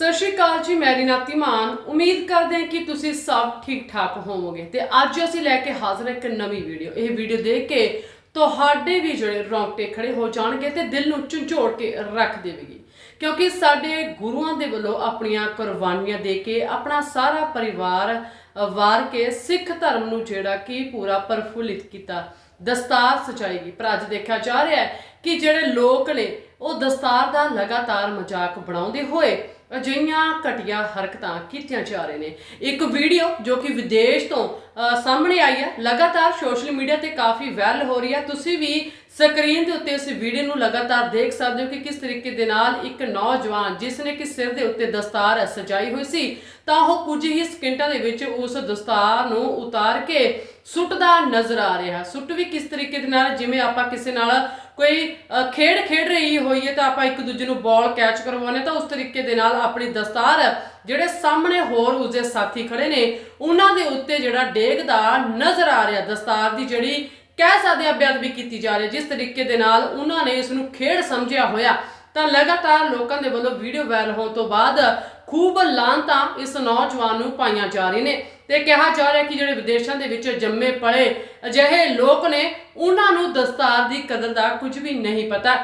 ਸਤਿ ਸ਼੍ਰੀ ਅਕਾਲ ਜੀ, ਮੈਂ ਰੀਨਾਤੀ ਮਾਨ। ਉਮੀਦ ਕਰਦੇ ਹਾਂ ਕਿ ਤੁਸੀਂ ਸਭ ਠੀਕ ਠਾਕ ਹੋਵੋਗੇ। ਤੇ ਅੱਜ ਅਸੀਂ ਲੈ ਕੇ ਹਾਜ਼ਰ ਹਾਂ ਇੱਕ ਨਵੀਂ ਵੀਡੀਓ। ਇਹ ਵੀਡੀਓ ਦੇਖ ਕੇ ਤੁਹਾਡੇ ਵੀ ਜਿਹੜੇ ਰੌਂਗਟੇ ਖੜੇ ਹੋ ਜਾਣਗੇ ਤੇ ਦਿਲ ਨੂੰ ਝੰਜੋੜ ਕੇ ਰੱਖ ਦੇਵੇਗੀ। ਕਿਉਂਕਿ ਸਾਡੇ ਗੁਰੂਆਂ ਦੇ ਵੱਲੋਂ ਆਪਣੀਆਂ ਕੁਰਬਾਨੀਆਂ ਦੇ ਕੇ ਆਪਣਾ ਸਾਰਾ ਪਰਿਵਾਰ ਵਾਰ ਕੇ ਸਿੱਖ ਧਰਮ ਨੂੰ ਜਿਹੜਾ ਕਿ ਪੂਰਾ ਪ੍ਰਫੁੱਲਿਤ ਕੀਤਾ। ਦਸਤਾਰ ਸਜਾਏਗੀ ਪਰ ਅੱਜ ਦੇਖਿਆ ਜਾ ਰਿਹਾ ਹੈ ਕਿ ਜਿਹੜੇ ਲੋਕ ਨੇ, ਉਹ ਦਸਤਾਰ ਦਾ ਲਗਾਤਾਰ ਮਜ਼ਾਕ ਬਣਾਉਂਦੇ ਹੋਏ ਅਜਿਹੀਆਂ ਘਟੀਆਂ ਹਰਕਤਾਂ ਕੀਤੀਆਂ ਜਾ ਰਹੇ ਨੇ। ਇੱਕ ਵੀਡੀਓ ਜੋ ਕਿ ਵਿਦੇਸ਼ ਤੋਂ ਸਾਹਮਣੇ ਆਈ ਹੈ। ਲਗਾਤਾਰ ਸੋਸ਼ਲ ਮੀਡੀਆ ਤੇ ਕਾਫੀ ਵਾਇਰਲ ਹੋ ਰਹੀ ਹੈ। ਤੁਸੀਂ ਵੀ ਸਕਰੀਨ ਦੇ ਉੱਤੇ ਇਸ ਵੀਡੀਓ ਨੂੰ ਲਗਾਤਾਰ ਦੇਖ ਸਕਦੇ ਹੋ ਕਿ ਕਿਸ ਤਰੀਕੇ ਦੇ ਨਾਲ ਇੱਕ ਨੌਜਵਾਨ ਜਿਸ ਨੇ ਕਿ ਸਿਰ ਦੇ ਉੱਤੇ ਦਸਤਾਰ ਸਜਾਈ ਹੋਈ ਸੀ, ਤਾਂ ਉਹ ਕੁਝ ਹੀ ਸਕਿੰਟਾਂ ਦੇ ਵਿੱਚ ਉਸ ਦਸਤਾਰ ਨੂੰ ਉਤਾਰ ਕੇ ਸੁੱਟਦਾ ਨਜ਼ਰ ਆ ਰਿਹਾ। ਸੁੱਟ ਵੀ ਕਿਸ ਤਰੀਕੇ ਦੇ ਨਾਲ, ਜਿਵੇਂ ਆਪਾਂ ਕਿਸੇ ਨਾਲ ਕੋਈ ਖੇਡ ਖੇਡ ਰਹੀ ਹੋਈਏ ਤਾਂ ਆਪਾਂ ਇੱਕ ਦੂਜੇ ਨੂੰ ਬਾਲ ਕੈਚ ਕਰਵਾਉਂਦੇ ਤਾਂ ਉਸ ਤਰੀਕੇ ਦੇ ਨਾਲ ਆਪਣੀ ਦਸਤਾਰ ਜਿਹੜੇ ਸਾਹਮਣੇ ਹੋਰ ਉਸਦੇ ਸਾਥੀ ਖੜੇ ਨੇ, ਉਹਨਾਂ ਦੇ ਉੱਤੇ ਜਿਹੜਾ ਡੇਗਦਾ ਨਜ਼ਰ ਆ ਰਿਹਾ। ਦਸਤਾਰ ਦੀ ਜਿਹੜੀ ਕਹਿ ਸਕਦੇ ਆ ਬੇਅਦਬੀ ਕੀਤੀ ਜਾ ਰਹੀ ਹੈ, ਜਿਸ ਤਰੀਕੇ ਦੇ ਨਾਲ ਉਹਨਾਂ ਨੇ ਇਸ ਨੂੰ ਖੇਡ ਸਮਝਿਆ ਹੋਇਆ। ਤਾਂ ਲਗਾਤਾਰ ਲੋਕਾਂ ਦੇ ਵੱਲੋਂ ਵੀਡੀਓ ਵਾਇਰਲ ਹੋਣ ਤੋਂ ਬਾਅਦ ਖੂਬ ਲਾਂਤਾਂ ਇਸ ਨੌਜਵਾਨ ਨੂੰ ਪਾਈਆਂ ਜਾ ਰਹੀਆਂ ਨੇ ਤੇ ਕਿਹਾ ਜਾ ਰਿਹਾ ਕਿ ਜਿਹੜੇ ਵਿਦੇਸ਼ਾਂ ਦੇ ਵਿੱਚ ਜੰਮੇ ਪਲੇ ਅਜਿਹੇ ਲੋਕ ਨੇ, ਉਹਨਾਂ ਨੂੰ ਦਸਤਾਰ ਦੀ ਕਦਰ ਦਾ ਕੁਝ ਵੀ ਨਹੀਂ ਪਤਾ।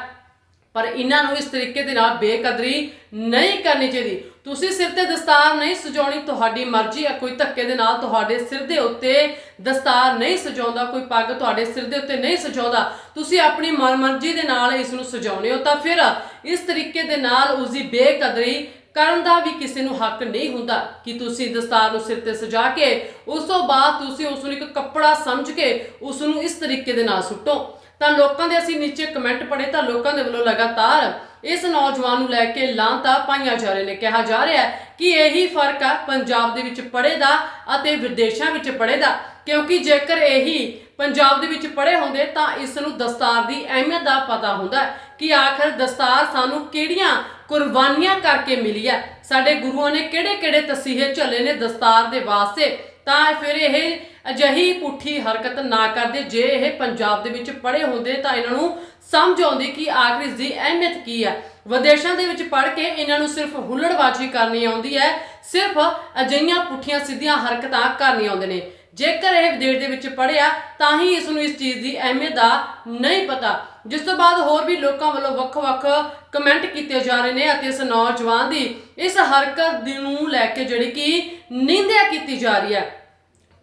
ਪਰ ਇਹਨਾਂ ਨੂੰ ਇਸ ਤਰੀਕੇ ਦੇ ਨਾਲ ਬੇਕਦਰੀ ਨਹੀਂ ਕਰਨੀ ਚਾਹੀਦੀ। ਤੁਸੀਂ ਸਿਰ ਤੇ ਦਸਤਾਰ ਨਹੀਂ ਸਜਾਉਣੀ, ਤੁਹਾਡੀ ਮਰਜ਼ੀ ਹੈ, ਕੋਈ ਧੱਕੇ ਦੇ ਨਾਲ ਤੁਹਾਡੇ ਸਿਰ ਦੇ ਉੱਤੇ ਦਸਤਾਰ ਨਹੀਂ ਸਜਾਉਂਦਾ, ਕੋਈ ਪੱਗ ਤੁਹਾਡੇ ਸਿਰ ਦੇ ਉੱਤੇ ਨਹੀਂ ਸਜਾਉਂਦਾ, ਤੁਸੀਂ ਆਪਣੀ ਮਨਮਰਜ਼ੀ ਦੇ ਨਾਲ ਇਸ ਨੂੰ ਸਜਾਉਣੇ ਹੋ, ਤਾਂ ਫਿਰ ਇਸ ਤਰੀਕੇ ਦੇ ਨਾਲ ਉਸ ਦੀ ਬੇਕਦਰੀ ਕਰਨ ਦਾ ਵੀ ਕਿਸੇ ਨੂੰ ਹੱਕ ਨਹੀਂ ਹੁੰਦਾ ਕਿ ਤੁਸੀਂ ਦਸਤਾਰ ਨੂੰ ਸਿਰ ਤੇ ਸਜਾ ਕੇ, ਉਸ ਤੋਂ ਬਾਅਦ ਤੁਸੀਂ ਉਸ ਨੂੰ ਇੱਕ ਕੱਪੜਾ ਸਮਝ ਕੇ ਉਸ ਨੂੰ ਇਸ ਤਰੀਕੇ ਦੇ ਨਾਲ ਸੁੱਟੋ। ਤਾਂ ਲੋਕਾਂ ਦੇ ਅਸੀਂ ਨੀਚੇ ਕਮੈਂਟ ਪੜੇ ਤਾਂ ਲੋਕਾਂ ਦੇ ਵੱਲੋਂ ਲਗਾਤਾਰ ਇਸ ਨੌਜਵਾਨ ਨੂੰ ਲੈ ਕੇ ਲਾਂਤਾ ਪਾਈਆਂ ਜਾ ਰਹੇ ਨੇ। ਕਿਹਾ ਜਾ ਰਿਹਾ ਹੈ ਕਿ ਇਹੀ ਫ਼ਰਕ ਆ ਪੰਜਾਬ ਦੇ ਵਿੱਚ ਪੜ੍ਹੇ ਦਾ ਅਤੇ ਵਿਦੇਸ਼ਾਂ ਵਿੱਚ ਪੜ੍ਹੇ ਦਾ। ਕਿਉਂਕਿ ਜੇਕਰ ਇਹੀ ਪੰਜਾਬ ਦੇ ਵਿੱਚ ਪੜ੍ਹੇ ਹੁੰਦੇ ਤਾਂ ਇਸ ਨੂੰ ਦਸਤਾਰ ਦੀ ਅਹਿਮੀਅਤ ਦਾ ਪਤਾ ਹੁੰਦਾ ਕਿ ਆਖਰ ਦਸਤਾਰ ਸਾਨੂੰ ਕਿਹੜੀਆਂ ਕੁਰਬਾਨੀਆਂ ਕਰਕੇ ਮਿਲੀ ਹੈ। ਸਾਡੇ ਗੁਰੂਆਂ ਨੇ ਕਿਹੜੇ-ਕਿਹੜੇ ਤਸੀਹੇ ਝੱਲੇ ਨੇ ਦਸਤਾਰ ਦੇ ਵਾਸਤੇ? ਤਾਂ ਫਿਰ ਇਹ ਅਜਿਹੀ ਪੁੱਠੀ ਹਰਕਤ ਨਾ ਕਰਦੇ। ਜੇ ਇਹ ਪੰਜਾਬ ਦੇ ਵਿੱਚ ਪੜੇ ਹੁੰਦੇ ਤਾਂ ਇਹਨਾਂ ਨੂੰ ਸਮਝ ਆਉਂਦੀ ਕਿ ਆਖਰ ਇਸ ਦੀ ਅਹਿਮੀਅਤ ਕੀ ਹੈ। ਵਿਦੇਸ਼ਾਂ ਦੇ ਵਿੱਚ ਪੜ ਕੇ ਇਹਨਾਂ ਨੂੰ ਸਿਰਫ ਹੁੱਲੜਬਾਜ਼ੀ ਕਰਨੀ ਆਉਂਦੀ ਹੈ। ਸਿਰਫ ਅਜਿਹੀਆਂ ਪੁੱਠੀਆਂ ਸਿੱਧੀਆਂ ਹਰਕਤਾਂ ਕਰਨੀ ਆਉਂਦੇ ਨੇ। ਜੇਕਰ ਇਹ ਵਿਦੇਸ਼ ਦੇ ਵਿੱਚ ਪੜਿਆ ਤਾਂ ਹੀ ਇਸ ਨੂੰ ਇਸ ਚੀਜ਼ ਦੀ ਅਹਿਮੀਅਤ ਦਾ ਨਹੀਂ ਪਤਾ। ਜਿਸ ਤੋਂ ਬਾਅਦ ਹੋਰ ਵੀ ਲੋਕਾਂ ਵੱਲੋਂ ਵੱਖ-ਵੱਖ ਕਮੈਂਟ ਕੀਤੇ ਜਾ ਰਹੇ ਨੇ ਅਤੇ ਇਸ ਨੌਜਵਾਨ ਦੀ ਇਸ ਹਰਕਤ ਦੀ ਨੂੰ ਲੈ ਕੇ ਜਿਹੜੀ ਕਿ ਨਿੰਦਿਆ ਕੀਤੀ ਜਾ ਰਹੀ ਹੈ।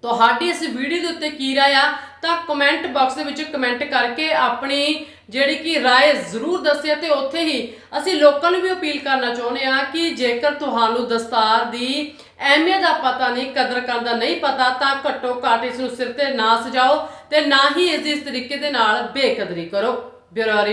ਤੁਹਾਡੀ ਇਸ ਵੀਡੀਓ ਦੇ ਉੱਤੇ ਕੀ ਰਾਏ ਆ? ਤਾਂ ਕਮੈਂਟ ਬਾਕਸ ਦੇ ਵਿੱਚ ਕਮੈਂਟ ਕਰਕੇ ਆਪਣੀ ਜਿਹੜੀ ਕਿ ਰਾਏ ਜ਼ਰੂਰ ਦੱਸਿਆ ਤੇ ਉੱਥੇ ਹੀ ਅਸੀਂ ਲੋਕਾਂ ਨੂੰ ਵੀ ਅਪੀਲ ਕਰਨਾ ਚਾਹੁੰਦੇ ਆ ਕਿ ਜੇਕਰ ਤੁਹਾਨੂੰ ਦਸਤਾਰ ਦੀ ਅਹਿਮੀਅਤ ਦਾ ਪਤਾ ਨਹੀਂ ਕਦਰ ਕਰਨ ਦਾ ਨਹੀਂ ਪਤਾ, ਤਾਂ ਘੱਟੋ ਘੱਟ ਇਸ ਨੂੰ ਸਿਰ ਤੇ ਨਾ ਸਜਾਓ ਤੇ ਨਾ ਹੀ ਇਸ ਦੀ ਇਸ ਤਰੀਕੇ ਦੇ ਨਾਲ ਬੇਕਦਰੀ ਕਰੋ। bir araya